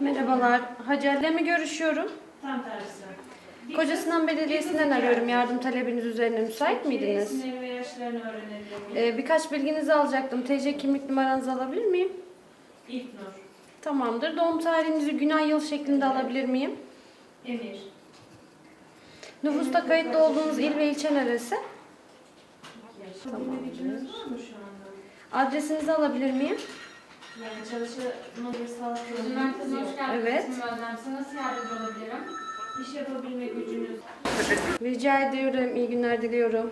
Merhabalar. Hacer'le mi görüşüyorum? Tam tersi. Kocasinan Belediyesi'nden arıyorum. Yardım talebiniz üzerine müsait miydiniz? İsimleri ve yaşlarını öğrenebilir miyim? Ee, birkaç bilginizi alacaktım. TC kimlik numaranızı alabilir miyim? İlknur, Tamamdır. Doğum tarihinizi gün ay yıl şeklinde alabilir miyim? Emir, Nüfusta kayıtlı olduğunuz il ve ilçe neresi? Tamam. gücünüz var mı şu anda? Adresinizi alabilir miyim? Yani çalışma bir sağlık Özüm sorununuz Merkezi'ne hoş geldiniz. Evet. İsmim Özlem. Size nasıl yardımcı olabilirim? İş yapabilme gücünüz Rica ediyorum. İyi günler diliyorum.